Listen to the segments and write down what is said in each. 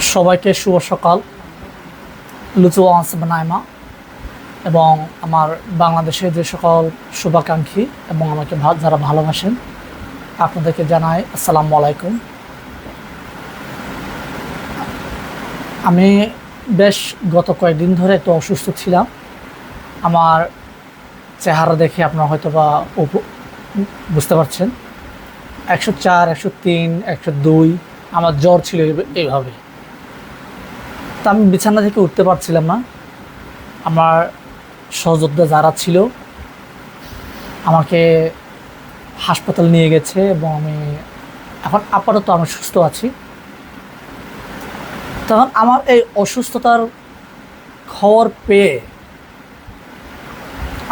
সবাইকে শুভ সকাল। লুচু নাইমা এবং আমার বাংলাদেশের যে সকল শুভাকাঙ্ক্ষী এবং আমাকে যারা ভালোবাসেন, আপনাদেরকে জানাই আসসালামু আলাইকুম। আমি বেশ গত কয়েকদিন ধরে একটু অসুস্থ ছিলাম। আমার চেহারা দেখে আপনারা হয়তো বা বুঝতে পারছেন। একশো চার, একশো তিন, একশো দুই, আমার জ্বর ছিল এই- এইভাবে তা আমি বিছানা থেকে উঠতে পারছিলাম না। আমার সহযোদ্ধা যারা ছিল, আমাকে হাসপাতাল নিয়ে গেছে এবং আমি এখন আপাতত আমি সুস্থ আছি। তখন আমার এই অসুস্থতার খবর পেয়ে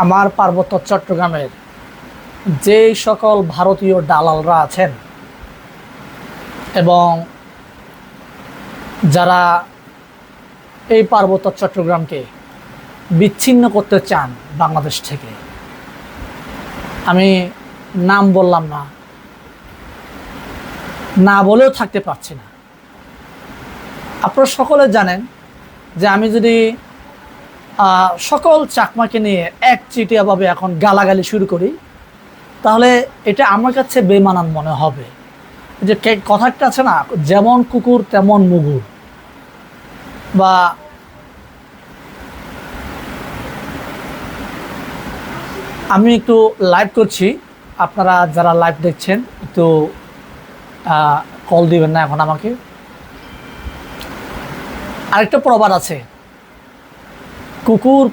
আমার পার্বত্য চট্টগ্রামের যে সকল ভারতীয় দালালরা আছেন এবং যারা এই পার্বত্য চট্টগ্রামকে বিচ্ছিন্ন করতে চান বাংলাদেশ থেকে। আমি নাম বললাম না। না বলেও থাকতে পারছি না। আপনারা সকলে জানেন যে আমি যদি সকল চাকমাকে নিয়ে এক চিটিয়াভাবে এখন গালাগালি শুরু করি, তাহলে এটা আমার কাছে বেমানান মনে হবে। যে কথাটা আছে না, যেমন কুকুর তেমন মুগুর। বা আমি একটু লাইভ করছি। আপনারা যারা লাইভ দেখছেন, একটু কল দিবেন না এখন আমাকে। আরেকটা প্রবাদ আছে। কুকুর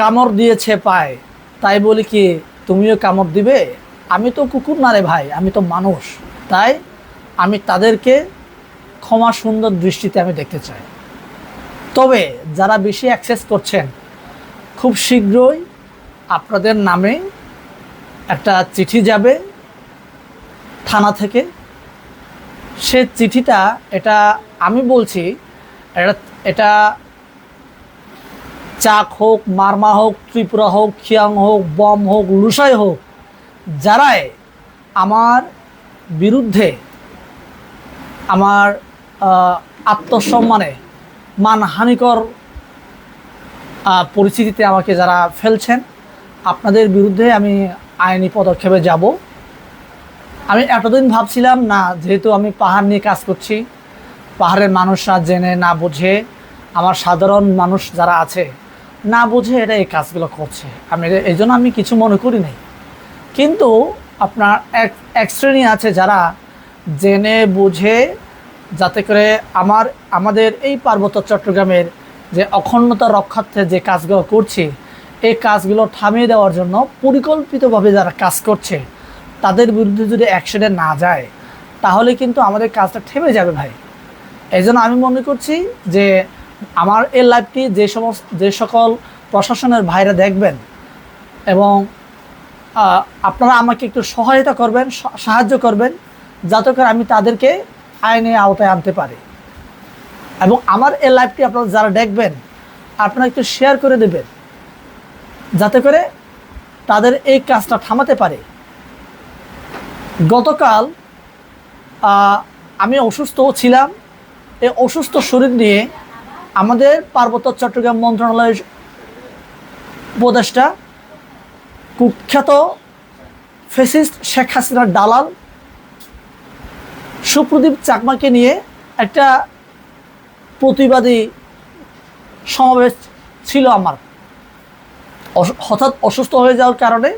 কামড় দিয়েছে পায়। তাই বলি কি, তুমিও কামড় দিবে? আমি তো কুকুর না রে ভাই, আমি তো মানুষ। তাই আমি তাদেরকে ক্ষমা সুন্দর দৃষ্টিতে আমি দেখতে চাই। তবে যারা বেশি অ্যাক্সেস করছেন, খুব শীঘ্রই আপনাদের নামে একটা চিঠি যাবে থানা থেকে। সে চিঠিটা, এটা আমি বলছি, এটা এটা চাক হোক, মারমা হোক, ত্রিপুরা হোক, খিয়াং হোক, বম হোক, লুসাই হোক, যারাই আমার বিরুদ্ধে আমার আত্মসম্মানে মানহানিকর পরিস্থিতিতে আমাকে যারা ফেলছেন, আপনাদের বিরুদ্ধে আমি আইনি পদক্ষেপে যাব। আমি এতদিন ভাবছিলাম, না, যেহেতু আমি পাহাড় নিয়ে কাজ করছি, পাহাড়ের মানুষরা জেনে না বুঝে, আমার সাধারণ মানুষ যারা আছে, না বুঝে এটা এই কাজগুলো করছে। আমি এই জন্য আমি কিছু মনে করি নাই। কিন্তু আপনার এক এক শ্রেণি আছে যারা জেনে, বুঝে যাতে করে আমার, আমাদের এই পার্বত্য চট্টগ্রামের যে অখণ্ডতা রক্ষার্থে যে কাজগুলো করছি, এই কাজগুলো থামিয়ে দেওয়ার জন্য পরিকল্পিতভাবে যারা কাজ করছে, তাদের বিরুদ্ধে যদি অ্যাকশনে না যায়, তাহলে কিন্তু আমাদের কাজটা থেমে যাবে ভাই। এই আমি মনে করছি যে আমার এই লাইভটি যে সমস্ত, যে সকল প্রশাসনের ভাইরা দেখবেন এবং আপনারা আমাকে একটু সহায়তা করবেন সাহায্য করবেন, যাতে করে আমি তাদেরকে আইনে আওতায় আনতে পারি। এবং আমার এই লাইভটি আপনারা যারা দেখবেন, আপনারা একটু শেয়ার করে দেবেন, যাতে করে তাদের এই কাজটা থামাতে পারে। গতকাল আমি অসুস্থ ছিলাম। এই অসুস্থ শরীর নিয়ে আমাদের পার্বত্য চট্টগ্রাম মন্ত্রণালয়ের উপদেষ্টা কুখ্যাত ফেসিস্ট শেখ হাসিনার দালাল সুপ্রদীপ চাকমাকে নিয়ে একটা প্রতিবাদী সমাবেশ ছিল আমার। হঠাৎ অসুস্থ হয়ে যাওয়ার কারণে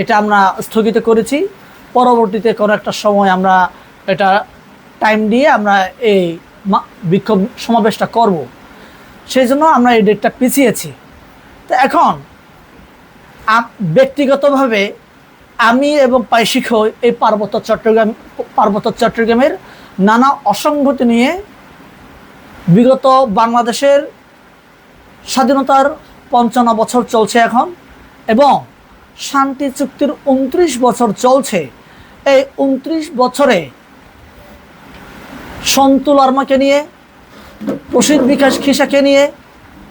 এটা আমরা স্থগিত করেছি। পরবর্তীতে কোনো একটা সময় আমরা এটা টাইম দিয়ে আমরা এই বিক্ষোভ সমাবেশটা করব। সেই জন্য আমরা এই ডেটটা পিছিয়েছি। তো এখন ব্যক্তিগতভাবে আমি এবং পাইশিখ এই পার্বত্য চট্টগ্রাম, পার্বত্য চট্টগ্রামের নানা অসঙ্গতি নিয়ে বিগত বাংলাদেশের স্বাধীনতার পঞ্চান্ন বছর চলছে এখন এবং শান্তি চুক্তির উনত্রিশ বছর চলছে। এই উনত্রিশ বছরে সন্তুল আর্মাকে নিয়ে, প্রসিদ্ধ বিকাশ খিসাকে নিয়ে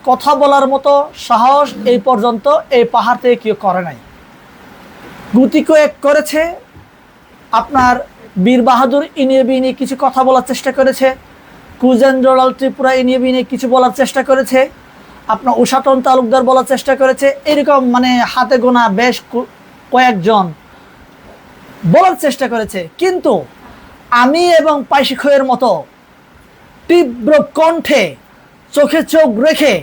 কথা বলার মতো সাহস এই পর্যন্ত এই পাহাড় থেকে কেউ করে নাই। গুটি কয়েক করেছে, আপনার বীর বাহাদুর ইনিয়ে বিনিয়ে কিছু কথা বলার চেষ্টা করেছে কুজেন্দ্রলাল ত্রিপুরা নিয়ে বিয়ে নিয়ে কিছু বলার চেষ্টা করেছে, আপনার উষাটন তালুকদার বলার চেষ্টা করেছে, এরকম মানে হাতে গোনা বেশ কয়েকজন বলার চেষ্টা করেছে। কিন্তু আমি এবং পাইশিখয়ের মতো তীব্র কণ্ঠে, চোখে চোখ রেখে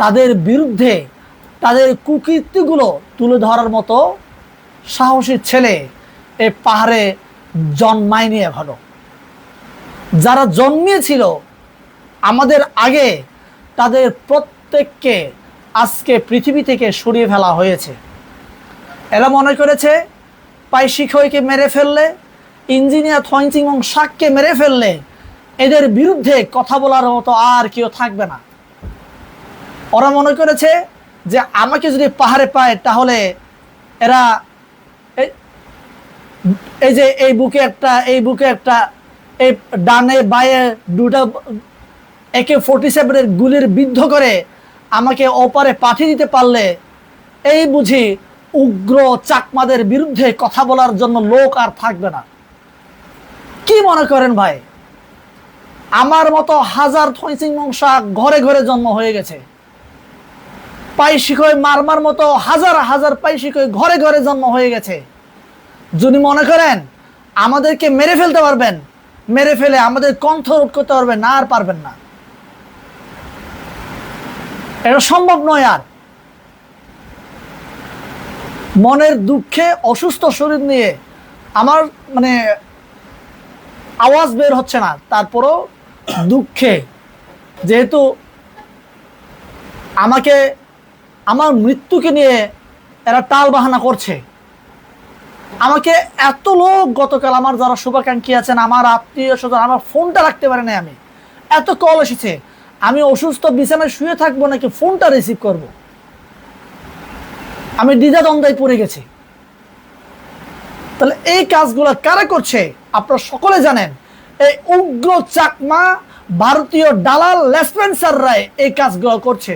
তাদের বিরুদ্ধে তাদের কুকীর্তিগুলো তুলে ধরার মতো সাহসী ছেলে এ পাহাড়ে জন্মায়নি এখনও। যারা জন্মিয়েছিল আমাদের আগে তাদের প্রত্যেককে আজকে পৃথিবী থেকে সরিয়ে ফেলা হয়েছে। এরা মনে করেছে, পাইশিখইকে মেরে ফেললে, ইঞ্জিনিয়ার এবং শাককে মেরে ফেললে, এদের বিরুদ্ধে কথা বলার মতো আর কেউ থাকবে না। ওরা মনে করেছে যে আমাকে যদি পাহাড়ে পায়, তাহলে এরা এই- যে এই বুকে একটা, এই বুকে একটা, এই ডানে, বায়ে দুটা একে ফোর্টি সেভেনের গুলির বিদ্ধ করে আমাকে ওপারে পাঠিয়ে দিতে পারলে, এই বুঝি উগ্র চাকমাদের বিরুদ্ধে কথা বলার জন্য লোক আর থাকবে না। কি মনে করেন ভাই? আমার মতো হাজার থইসিং মংসা ঘরে ঘরে জন্ম হয়ে গেছে। পাইশিকই মারমার মতো হাজার হাজার পাইশিকই ঘরে ঘরে জন্ম হয়ে গেছে। যদি মনে করেন, আমাদেরকে মেরে ফেলতে পারবেন, মেরে ফেলে আমাদের কণ্ঠ রোধ করতে পারবেন, না আর পারবেন না। এটা সম্ভব নয় আর। মনের দুঃখে অসুস্থ শরীর নিয়ে আমার মানে আওয়াজ বের হচ্ছে না। তারপরও দুঃখে যেহেতু আমাকে আমার মৃত্যুকে নিয়ে এরা টাল বাহানা করছে। আমাকে এত লোক গতকাল আমার যারা শুভাকাঙ্ক্ষী আছেন, আমার আত্মীয় স্বজন, আমার ফোনটা রাখতে পারে নাই আমি। এত কল এসেছে। আমি অসুস্থ, বিছানায় শুয়ে থাকব নাকি ফোনটা রিসিভ করব। আমি দ্বিধাদ্বন্দ্বায় পড়ে গেছি। তাহলে এই কাজগুলো কারা করছে? আপনারা সকলে জানেন, এই উগ্র চাকমা, ভারতীয় দালাল লেসপেন্সাররাই এই কাজগুলো করছে।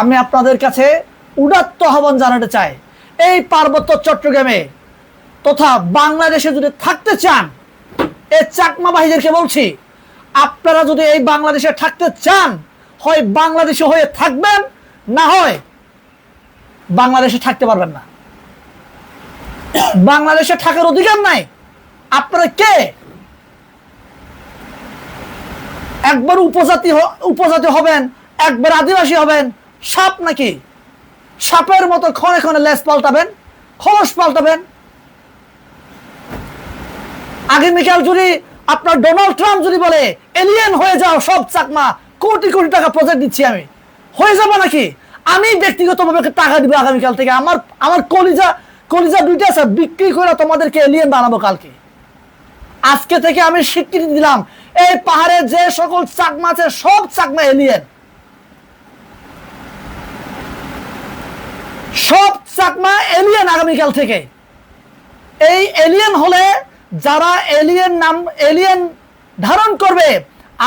আমি আপনাদের কাছে উদাত্ত আহ্বান জানাতে চাই। এই পার্বত্য চট্টগ্রামে তথা বাংলাদেশে যদি থাকতে চান এই চাকমা বাহিনীদেরকে বলছি, আপনারা যদি এই বাংলাদেশে থাকতে চান, হয় বাংলাদেশে হয়ে থাকবেন, না হয় বাংলাদেশে থাকতে পারবেন না। বাংলাদেশে থাকার অধিকার নাই। আপনারা কে? একবার উপজাতি উপজাতি হবেন, একবার আদিবাসী হবেন সাপ নাকি? সাপের মতো ক্ষণে ক্ষণে লেস পাল্টাবেন খরচ পাল্টাবেন। আগামীকাল যদি আপনার ডোনাল্ড ট্রাম্প যদি বলে, এলিয়েন হয়ে যাও সব চাকমা, কোটি কোটি টাকা প্রজেক্ট দিচ্ছি আমি। হয়ে যাব নাকি? আমি ব্যক্তিগতভাবে টাকা দিব আগামীকাল থেকে। আমার আমার কলিজা কলিজা দুইটা আছে, বিক্রি করে তোমাদেরকে এলিয়েন বানাবো কালকে। আজকে থেকে আমি স্বীকৃতি দিলাম, এই পাহাড়ে যে সকল চাকমা আছে, সব চাকমা এলিয়েন। সব চাকমা এলিয়েন আগামীকাল থেকে। এই এলিয়েন হলে যারা এলিয়েন নাম এলিয়েন ধারণ করবে,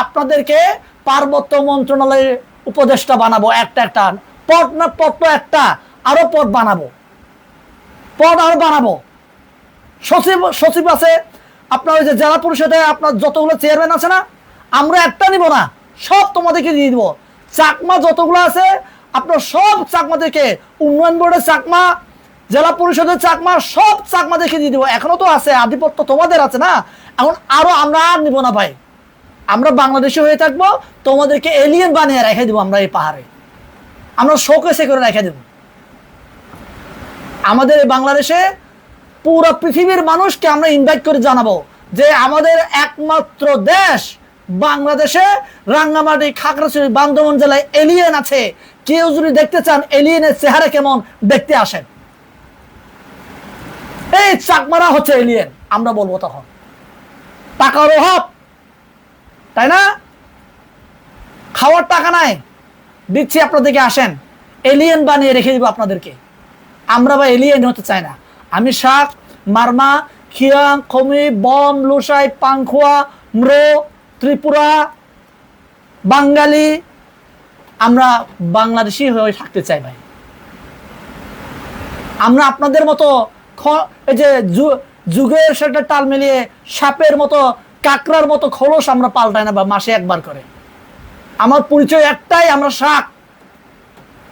আপনাদেরকে পার্বত্য মন্ত্রণালয়ের উপদেষ্টা বানাবো একটা একটা। পদ না তো একটা, আরও পদ বানাবো। পদ আরও বানাবো। সচিব সচিব আছে, আপনার ওই যে জেলা পরিষদে আপনার যতগুলো চেয়ারম্যান আছে না, আমরা একটা নিব না, সব তোমাদেরকে দিয়ে দিব। চাকমা যতগুলো আছে আপনার সব চাকমাদেরকে উন্নয়ন বোর্ডের চাকমা, জেলা পরিষদের চাকমা, সব চাকমা দেখে দিয়ে দিব। এখনও তো আছে, আধিপত্য তোমাদের আছে না? এখন আরও আমরা আর নিব না ভাই। আমরা বাংলাদেশে হয়ে থাকব, তোমাদেরকে এলিয়েন বানিয়ে রেখে দিব আমরা এই পাহাড়ে। আমরা শোকেসে করে রেখে দেব। আমাদের এই বাংলাদেশে পুরো পৃথিবীর মানুষকে আমরা ইনভাইট করে জানাব যে আমাদের একমাত্র দেশ বাংলাদেশে রাঙ্গামাটি, খাগড়াছড়ি, বান্দরবান জেলায় এলিয়েন আছে। কেউ যদি দেখতে চান এলিয়েনের চেহারা কেমন, দেখতে আসেন। এই চাকমারা হচ্ছে এলিয়েন আমরা বলব তখন। টাকার অভাব, তাই না? খাওয়ার টাকা নাই। দিচ্ছি আপনাদেরকে, আসেন। এলিয়েন বানিয়ে রেখে দিব আপনাদেরকে। আমরা বা এলিয়েন হতে চাই না। আমি শাক মারমা, খিয়াং, খমি, বম, লুসাই, পাংখুয়া, ম্রো ত্রিপুরা, বাঙালি, আমরা বাংলাদেশি হয়ে থাকতে চাই ভাই। আমরা আপনাদের মতো এই যে যু- যুগের সাথে তাল মিলিয়ে সাপের মতো, কাকড়ার মতো খোলস আমরা পাল্টাই না বা মাসে একবার করে। আমার পরিচয় একটাই, আমরা শাক।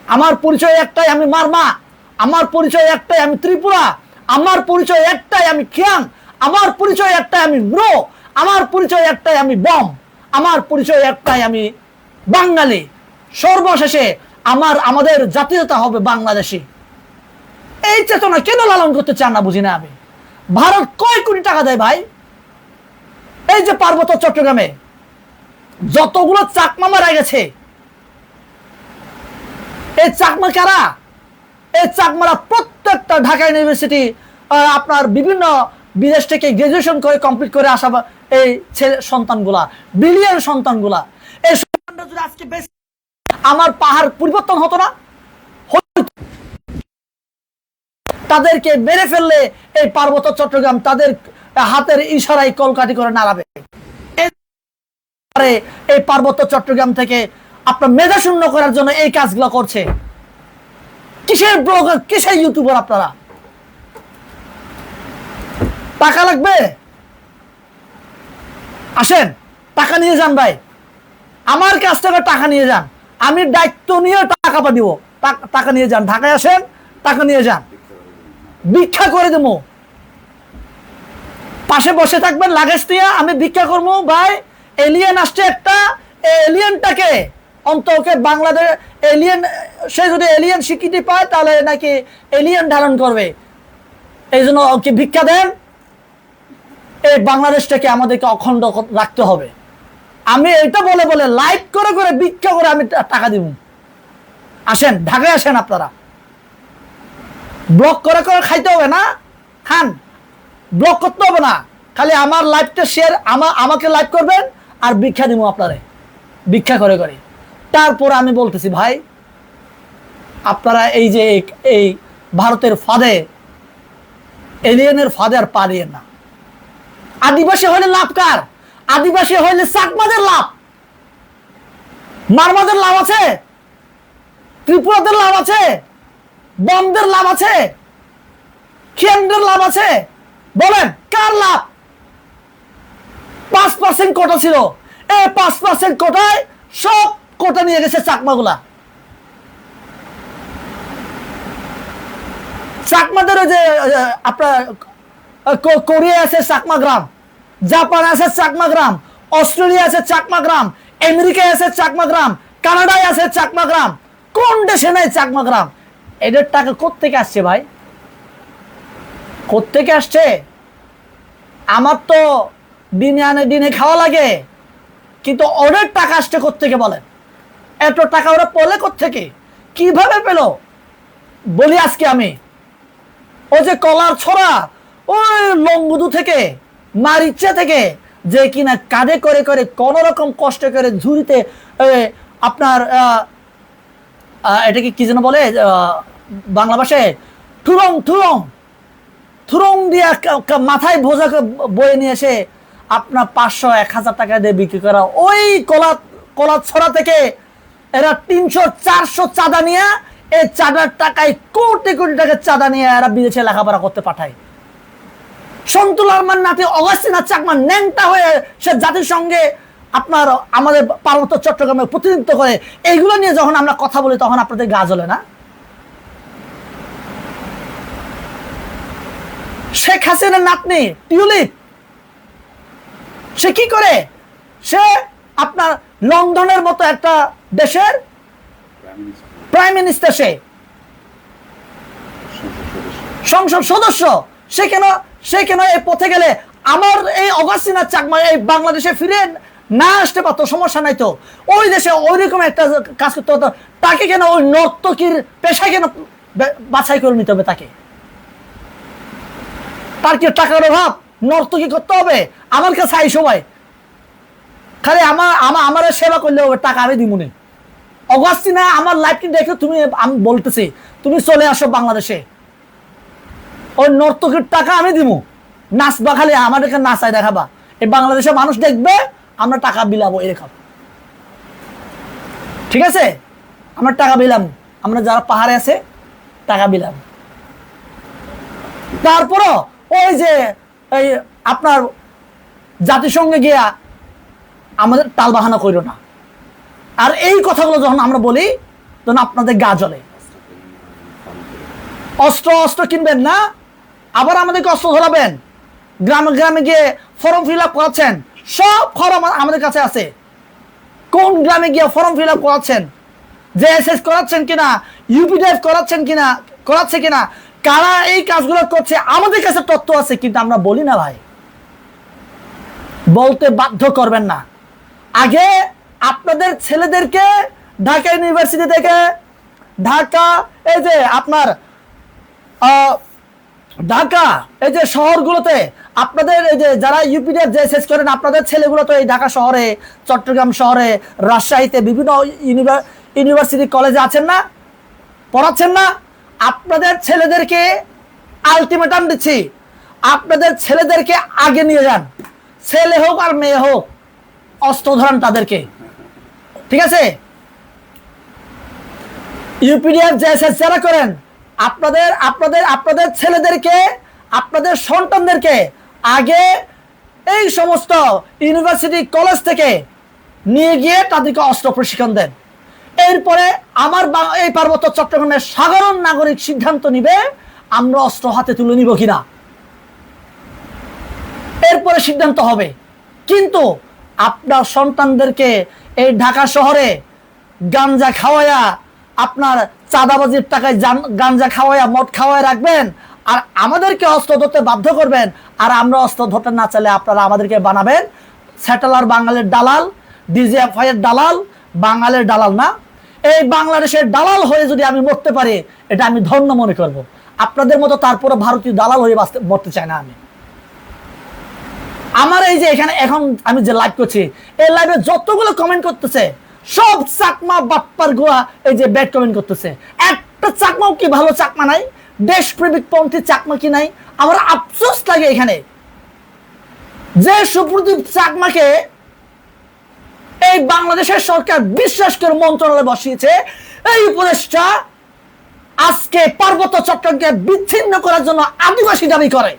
আমার পরিচয় একটাই, আমি মারমা। আমার পরিচয় একটাই, আমি ত্রিপুরা। আমার পরিচয় একটাই, আমি খিয়াং। আমার পরিচয় একটাই, আমি ব্রো আমার পরিচয় একটাই আমি বম, আমার পরিচয় একটাই আমি বাঙালি। সর্বশেষে আমার, আমাদের জাতীয়তা হবে বাংলাদেশি। এই চেতনা কেন লালন করতে চান না বুঝি না আমি? ভারত কয় কোটি টাকা দেয় ভাই? এই যে পার্বত্য চট্টগ্রামে যতগুলো চাকমা মারা গেছে। এই চাকমা কারা? এই চাকমারা প্রত্যেকটা ঢাকা ইউনিভার্সিটি আপনার বিভিন্ন বিদেশ থেকে গ্রাজুয়েশন করে কমপ্লিট করে আসা এই ছেলে সন্তানগুলা, বিলিয়ন সন্তানগুলা, এই সন্তানরা যদি আজকে বেশি আমার পাহাড় পরিবর্তন হতো না? তাদেরকে মেরে ফেললে এই পার্বত্য চট্টগ্রাম তাদের হাতের ইশারায় কলকাটি করে নাড়াবে। এই পার্বত্য চট্টগ্রাম থেকে আপনার মেধা শূন্য করার জন্য এই কাজগুলো করছে। কিসের ব্লগার কিসের ইউটিউবার আপনারা? টাকা লাগবে? আসেন, টাকা নিয়ে যান ভাই। আমার কাছ থেকে টাকা নিয়ে যান। আমি দায়িত্ব নিয়ে টাকা পা দিব। টাকা নিয়ে যান। ঢাকায় আসেন, টাকা নিয়ে যান। ভিক্ষা করে দেবো। পাশে বসে থাকবেন, লাগেজ দিয়ে আমি ভিক্ষা করব। ভাই এলিয়েন আসছে একটা। এলিয়েনটাকে অন্তকে বাংলাদেশ এলিয়েন সে যদি এলিয়েন স্বীকৃতি পায়, তাহলে নাকি এলিয়েন ধারণ করবে। এই জন্য ওকে ভিক্ষা দেন। এই বাংলাদেশটাকে আমাদেরকে অখণ্ড রাখতে হবে। আমি এটা বলে বলে লাইক করে করে ভিক্ষা করে আমি টাকা দিব। আসেন, ঢাকায় আসেন আপনারা। ব্লক করে করে খাইতে হবে না। খান ব্লক করতে হবে না। খালি আমার লাইভটা শেয়ার আমা আমাকে লাইভ করবেন আর ভিক্ষা দিব আপনারে। ভিক্ষা করে করে। তারপর আমি বলতেছি, ভাই, আপনারা এই যে এই- ভারতের ফাঁদে এলিয়েনের ফাঁদে আর পারিয়েন না। আদিবাসী হলে লাভ কার? আদিবাসী হইলে চাকমাদের লাভ। মারমাদের লাভ আছে? ত্রিপুরাদের লাভ আছে? বমদের লাভ আছে? খিয়ানদের লাভ আছে? বলেন, কার লাভ? পাঁচ পার্সেন্ট কোটা ছিল। এই পাঁচ পার্সেন্ট কোটায় সব কোটা নিয়ে গেছে চাকমাগুলা। চাকমাদের ওই যে আপনার কোরিয়া আছে চাকমা গ্রাম জাপান আছে চাকমা গ্রাম অস্ট্রেলিয়া আছে চাকমা গ্রাম আমেরিকায় আছে চাকমা গ্রাম কানাডায় আছে চাকমা গ্রাম কোন দেশে নাই চাকমা গ্রাম এদের টাকা কোত্থেকে আসছে ভাই? কোত্থেকে আসছে? আমার তো দিনে আনে দিনে খাওয়া লাগে, কিন্তু ওদের টাকা আসছে কোত্থেকে বলেন? এত টাকা ওরা পেলে কোত্থেকে? কীভাবে পেল? বলি আজকে আমি। ও যে কলার ছড়া ওই লঙ্গুদু থেকে মারিচা থেকে, যে কিনা কাঁধে করে করে কোন রকম কষ্ট করে ঝুড়িতে আপনার এটাকে কি যেন বলে বাংলা ভাষায়, থুরং থুরং থুরং দিয়ে মাথায় বোঝা বয়ে নিয়ে এসে আপনার পাঁচশো, এক হাজার টাকা দিয়ে বিক্রি করা ওই কলা কলা ছড়া থেকে এরা তিনশো, চারশো চাঁদা নিয়ে এই চাঁদার টাকায় কোটি কোটি টাকার চাঁদা নিয়ে এরা বিদেশে লেখাপড়া করতে পাঠায়। সন্তুল আরমান নাতি অগাস্তিনা চাকমা ন্যাংটা হয়ে সে জাতিসংঘে আপনার আমাদের পার্বত্য চট্টগ্রামে প্রতিনিধিত্ব করে, এইগুলো নিয়ে যখন আমরা কথা বলি তখন আপনাদের গা জ্বলে না? শেখ হাসিনার নাতনি টিউলিপ, সে কি করে? সে আপনার লন্ডনের মতো একটা দেশের প্রাইম মিনিস্টার সে। সংসদ সদস্য, সে কেন সে কেন এই পথে গেলে? আমার এই অগাস্তিনা চাকমা এই বাংলাদেশে ফিরে না আসতে পারতো, সমস্যা নাই তো। ওই দেশে ওই রকম একটা কাজ করতে হতো। তাকে কেন ওই নর্তকীর পেশায় কেন বাছাই করে নিতে হবে তাকে? তার কি টাকার অভাব? নর্তকী করতে হবে? আমার কাছে আই সবাই। খালি আমার আমার আমার সেবা করলে হবে, টাকা আমি দিমুনি অগাস্তিনা আমার লাইফটি দেখে, তুমি, আমি বলতেছি, তুমি চলে আসো বাংলাদেশে। ওই নর্তকীর টাকা আমি দিব নাচবা খালি আমাদেরকে নাচাই দেখাবা। এই বাংলাদেশের মানুষ দেখবে, আমরা টাকা বিলাবো এরকম ঠিক আছে? আমরা টাকা বিলাম আমরা যারা পাহাড়ে আছে, টাকা বিলাম তারপরও ওই যে, এই আপনার জাতিসংঘে গিয়া আমাদের টাল বাহানা করিল না। আর এই কথাগুলো যখন আমরা বলি, তখন আপনাদের গা জ্বলে। অস্ত্র অস্ত্র কিনবেন না আবার আমাদেরকে অস্ত্র ধরাবেন। গ্রামে গ্রামে গিয়ে ফর্ম ফিল আপ করাচ্ছেন। সব ফর্ম আমাদের কাছে আছে। কোন গ্রামে গিয়ে ফর্ম ফিল আপ করাচ্ছেন? যে এস এস করাচ্ছেন কিনা ইউপিডিএফ করাচ্ছেন কিনা, করাচ্ছে কিনা, কারা এই কাজগুলো করছে, আমাদের কাছে তথ্য আছে, কিন্তু আমরা বলি না ভাই। বলতে বাধ্য করবেন না। আগে আপনাদের ছেলেদেরকে ঢাকা ইউনিভার্সিটি থেকে ঢাকা এই যে আপনার ঢাকা, এই যে শহরগুলোতে আপনাদের এই যে যারা ইউপিডিএফ যে শেষ করেন, আপনাদের ছেলেগুলো তো এই ঢাকা শহরে, চট্টগ্রাম শহরে, রাজশাহীতে বিভিন্ন ইউনিভার, ইউনিভার্সিটি কলেজে আছেন না? পড়াচ্ছেন না? আপনাদের ছেলেদেরকে আলটিমেটাম দিচ্ছি। আপনাদের ছেলেদেরকে আগে নিয়ে যান। ছেলে হোক আর মেয়ে হোক, অস্ত্র ধরান তাদেরকে। ঠিক আছে? ইউপিডিএফ জেএসএস যারা করেন আপনাদের আপনাদের আপনাদের ছেলেদেরকে, আপনাদের সন্তানদেরকে আগে এই সমস্ত ইউনিভার্সিটি, কলেজ থেকে নিয়ে গিয়ে তাদেরকে অস্ত্র প্রশিক্ষণ দেন। এরপরে আমার এই পার্বত্য চট্টগ্রামের সাধারণ নাগরিক সিদ্ধান্ত নিবে, আমরা অস্ত্র হাতে তুলে নিব কিনা। এরপরে সিদ্ধান্ত হবে। কিন্তু আপনার সন্তানদেরকে এই ঢাকা শহরে গাঞ্জা খাওয়ায়া আপনার চাঁদাবাজির টাকায় গাঞ্জা খাওয়াইয়া মদ খাওয়াই রাখবেন আর আমাদেরকে অস্ত্র ধরতে বাধ্য করবেন। আর আমরা অস্ত্র ধরতে না চাইলে আপনারা আমাদেরকে বানাবেন। স্যাটেলার বাঙালির দালাল ডিজিএফআই এর দালাল, বাঙালির দালাল না। এই বাংলাদেশের দালাল হয়ে যদি আমি মরতে পারি, এটা আমি ধন্য মনে করব। আপনাদের মতো তারপরে ভারতীয় দালাল হয়ে বাঁচতে মরতে চাই না আমি। আমার এই যে এখানে এখন আমি যে লাইভ করছি, এই লাইভে যতগুলো কমেন্ট করতেছে সব চাকমা বাপ্পার গোয়া এই যে ব্যাড কমেন্ট করতেছে। একটা চাকমাও কি ভালো চাকমা নাই? দেশপ্রেমিক পন্থী চাকমা কি নাই? আমার আফসোস লাগে এখানে। যে সুপ্রদীপ চাকমাকে এই বাংলাদেশের সরকার বিশ্বাস করে মন্ত্রণালয়ে বসিয়েছে, এই উপদেশটা আজকে পার্বত্য চট্টগ্রামকে বিচ্ছিন্ন করার জন্য আদিবাসী দাবি করে।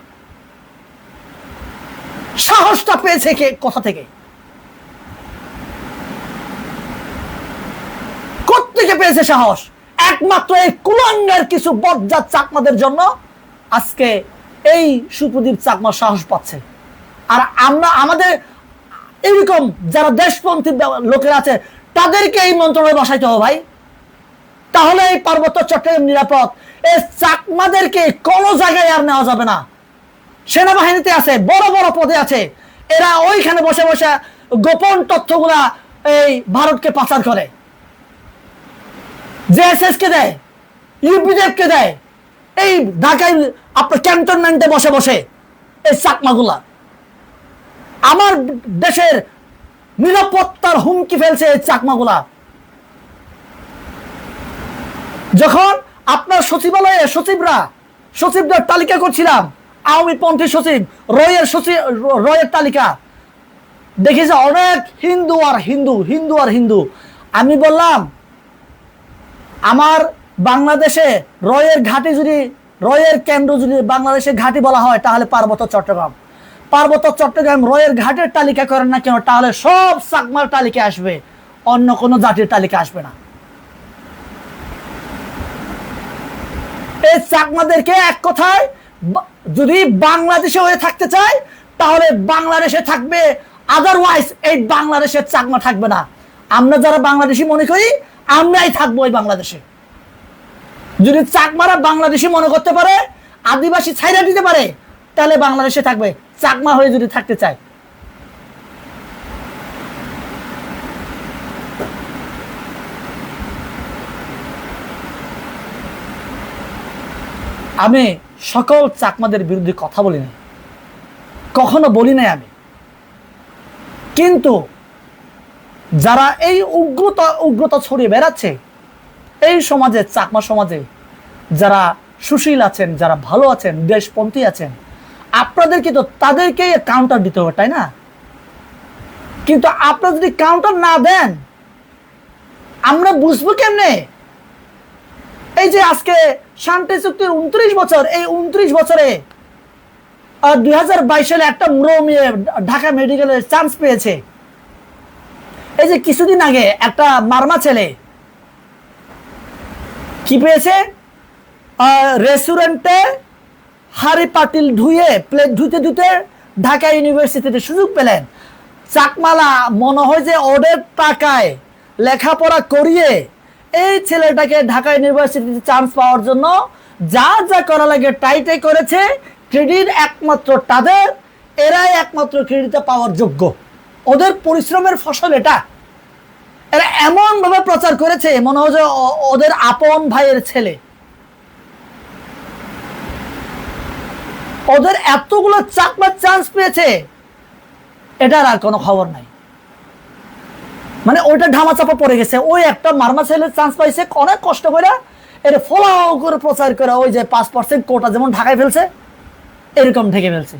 সাহসটা পেয়েছে কে? কোথা থেকে। কোথেকে পেয়েছে সাহস। একমাত্র এই কুলাঙ্গের কিছু বজ্জাত চাকমাদের জন্য আজকে এই সুপ্রদীপ চাকমা সাহস পাচ্ছে। আর আমরা, আমাদের এরকম যারা দেশপন্থী লোকেরা আছে, তাদেরকে এই মন্ত্রণালয়ে বসাইতে হবে ভাই। তাহলে এই পার্বত্য চট্টগ্রাম নিরাপদ। এই চাকমাদেরকে কোনো জায়গায় আর নেওয়া যাবে না। সেনাবাহিনীতে আছে, বড় বড় পদে আছে। এরা ওইখানে বসে বসে গোপন তথ্যগুলা এই ভারতকে পাচার করে। জেএসএস কে দেয় ইউপিডিএফ কে দেয়, এই ঢাকায় আপনার ক্যান্টনমেন্টে বসে বসে এই চাকমাগুলা। আমার দেশের নিরাপত্তার হুমকি ফেলছে এই চাকমাগুলা। যখন আপনার সচিবালয়ে সচিবরা, সচিবদের তালিকা করছিলাম, আওয়ামী পন্থী সচিব, রয়ের সচিব রয়ের তালিকা। দেখি যে অনেক হিন্দু আর হিন্দু হিন্দু আর হিন্দু। আমি বললাম আমার বাংলাদেশে রয়ের ঘাটি যদি, রয়ের কেন্দ্র যদি বাংলাদেশে ঘাটি বলা হয়, তাহলে পার্বত্য চট্টগ্রাম। পার্বত্য চট্টগ্রাম রয়ের ঘাটের তালিকা করেন না কেন, তাহলে সব চাকমার তালিকা আসবে, অন্য কোনো জাতির তালিকা আসবে না। এই চাকমাদেরকে এক কথায় যদি বাংলাদেশে হয়ে থাকতে চায়, তাহলে বাংলাদেশে থাকবে আদারওয়াইজ এই বাংলাদেশের চাকমা থাকবে না। আমরা যারা বাংলাদেশি মনে করি আমরাই থাকব এই বাংলাদেশে। যদি চাকমারা বাংলাদেশি মনে করতে পারে, আদিবাসী ছাইরা দিতে পারে, তাহলে বাংলাদেশে থাকবে। চাকমা হয়ে যদি থাকতে চায়। আমি সকল চাকমাদের বিরুদ্ধে কথা বলি নাই। কখনো বলি নাই আমি। কিন্তু যারা এই উগ্রতা উগ্রতা ছড়িয়ে বেড়াচ্ছে, এই সমাজে, চাকমা সমাজে, যারা সুশীল আছেন, যারা ভালো আছেন, দেশপন্থী আছেন আপনাদেরকে তো তাদেরকে কাউন্টার দিতে হবে, তাই না? কিন্তু আপনারা যদি কাউন্টার না দেন, আমরা বুঝব কেমনে? এই যে আজকে শান্তি চুক্তির উনত্রিশ বছর, এই উনত্রিশ বছরে দুই হাজার বাইশ সালে একটা মুরো মেয়ে ঢাকা মেডিকেলে চান্স পেয়েছে। এই যে কিছুদিন আগে একটা মারমা ছেলে কি পেয়েছে? রেস্টুরেন্টে হাড়ি পাতিল ধুয়ে প্লেট ধুতে ধুতে ঢাকা ইউনিভার্সিটিতে সুযোগ পেলেন। চাকমালা মনে হয় যে ওদের টাকায় লেখাপড়া করিয়ে এই ছেলেটাকে ঢাকা ইউনিভার্সিটিতে চান্স পাওয়ার জন্য যা যা করা লাগে টাইটাই করেছে। ক্রেডিট একমাত্র তাদের, এরাই একমাত্র ক্রেডিটে পাওয়ার যোগ্য। ওদের পরিশ্রমের ফসল এটা। এরা এমন ভাবে প্রচার করেছে, মনে হয় যে ওদের আপন ভাইয়ের ছেলে। ওদের এতগুলো চাকমার চান্স পেয়েছে, এটার আর কোনো খবর নাই। মানে ওইটা ঢামা চাপা পড়ে গেছে। ওই একটা মারমা ছেলের চান্স পাইছে, অনেক কষ্ট করে এটা ফলাও করে প্রচার করে ওই যে পাঁচ পার্সেন্ট কোটা যেমন ঢাকায় ফেলছে, এরকম ঢেকে ফেলছে।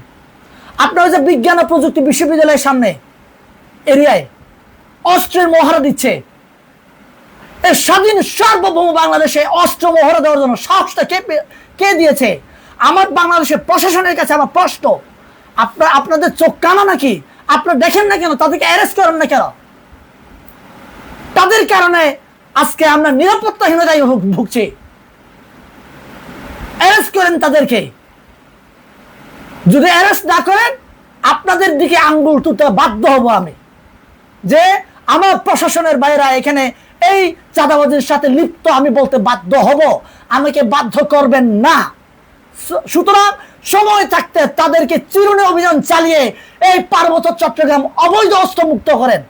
আপনার ওই যে বিজ্ঞান ও প্রযুক্তি বিশ্ববিদ্যালয়ের সামনে এরিয়ায় অস্ত্রের মহড়া দিচ্ছে। এই স্বাধীন সার্বভৌম বাংলাদেশে অস্ত্র মহড়া দেওয়ার জন্য সাহসটা কে কে দিয়েছে? আমার বাংলাদেশের প্রশাসনের কাছে আমার প্রশ্ন, আপনার আপনাদের চোখ কানা নাকি? আপনারা দেখেন না কেন? তাদেরকে অ্যারেস্ট করেন না কেন? তাদের কারণে আজকে আমরা নিরাপত্তাহীনতায় ভুগ- ভুগছি। অ্যারেস্ট করেন তাদেরকে। যদি অ্যারেস্ট না করেন, আপনাদের দিকে আঙ্গুল তুলতে বাধ্য হব আমি। যে আমার প্রশাসনের বাইরা এখানে এই চাঁদাবাজির সাথে লিপ্ত আমি বলতে বাধ্য হব। আমাকে বাধ্য করবেন না। সুতরাং সময় থাকতে তাদেরকে চিরুনি অভিযান চালিয়ে এই পার্বত্য চট্টগ্রাম অবৈধ অস্ত্র মুক্ত করেন।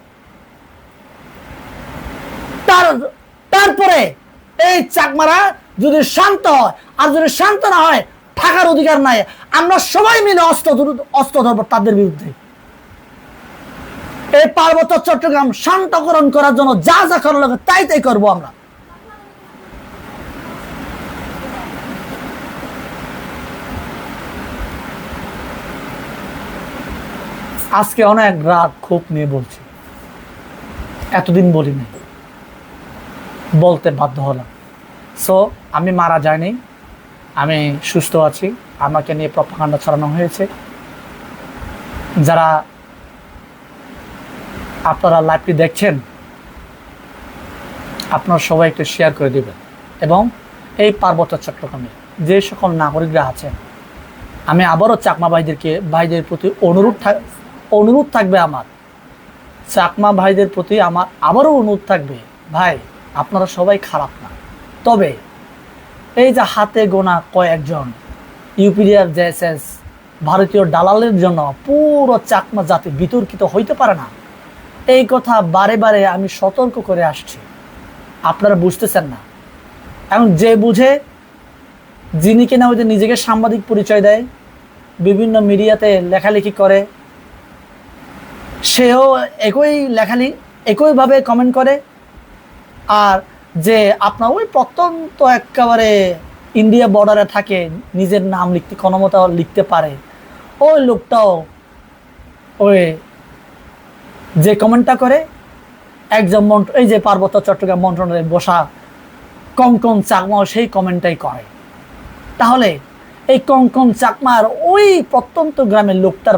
তার, তারপরে এই চাকমারা যদি শান্ত হয়, আর যদি শান্ত না হয়, থাকার অধিকার নাই। আমরা সবাই মিলে অস্ত্র অস্ত্র ধরবো তাদের বিরুদ্ধে। এই পার্বত্য চট্টগ্রাম শান্তকরণ করার জন্য যা যা করার লাগে তাই তাই করব আমরা। আজকে অনেক রাগ খুব নিয়ে বলছি। এতদিন বলিনি। বলতে বাধ্য হলাম। সো আমি মারা যাইনি। আমি সুস্থ আছি। আমাকে নিয়ে প্রপাকাণ্ডা ছড়ানো হয়েছে। যারা আপনারা লাইভটি দেখছেন, আপনারা সবাই একটু শেয়ার করে দেবেন। এবং এই পার্বত্য চট্টগ্রামে যে সকল নাগরিকরা আছেন, আমি আবারও চাকমা ভাইদেরকে, ভাইদের প্রতি অনুরোধ অনুরোধ থাকবে আমার। চাকমা ভাইদের প্রতি আমার আবারও অনুরোধ থাকবে, ভাই, আপনারা সবাই খারাপ না। তবে এই যে হাতে গোনা কয়েকজন ইউপিডিআর, জেএসএস, ভারতীয় দালালের জন্য পুরো চাকমা জাতি বিতর্কিত হইতে পারে না। এই কথা বারে বারে আমি সতর্ক করে আসছি। আপনারা বুঝতেছেন না। এখন যে বুঝে, যিনি কিনা ওই যে নিজেকে সাংবাদিক পরিচয় দেয়, বিভিন্ন মিডিয়াতে লেখালেখি করে, সেও একই লেখালি, একইভাবে কমেন্ট করে, আর যে আপনার ওই প্রত্যন্ত একেবারে ইন্ডিয়া বর্ডারে থাকে, নিজের নাম লিখতে কোনো লিখতে পারে, ওই লোকটাও ওই যে কমেন্টটা করে, একজন মন্ত্র, এই যে পার্বত্য চট্টগ্রাম মন্ত্রণালয়ে বসা কঙ্কন চাকমাও সেই কমেন্টটাই করে। তাহলে এই কঙ্কন চাকমার ওই প্রত্যন্ত গ্রামের লোকটার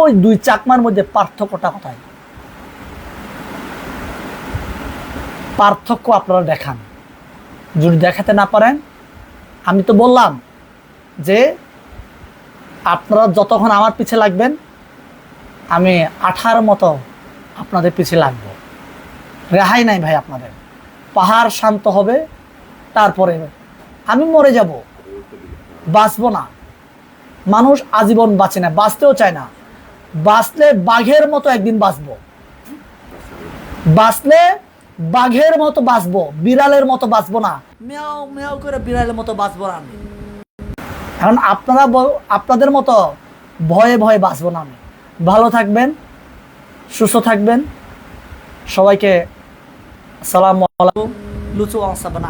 ওই দুই চাকমার মধ্যে পার্থক্যটা কোথায়? পার্থক্য আপনারা দেখান। যদি দেখাতে না পারেন, আমি তো বললাম যে আপনারা যতক্ষণ আমার পিছে লাগবেন, আমি আঠার মতো আপনাদের পিছে লাগবো। রেহাই নাই ভাই আপনাদের। পাহাড় শান্ত হবে, তারপরে আমি মরে যাব। বাঁচবো না। মানুষ আজীবন বাঁচে না, বাঁচতেও চায় না। বাঁচলে বাঘের মতো একদিন বাঁচবো। বাঁচলে বাঘের মতো বাঁচবো, বিড়ালের মতো বাঁচবো না। মেয়াও মেয়াও করে বিড়ালের মতো বাঁচবো না আমি। এখন আপনারা আপনাদের মতো ভয়ে ভয়ে বাঁচবো না আমি। ভালো থাকবেন। সুস্থ থাকবেন। সবাইকে সালাম আলাইকুম। লুচু আনসাবানা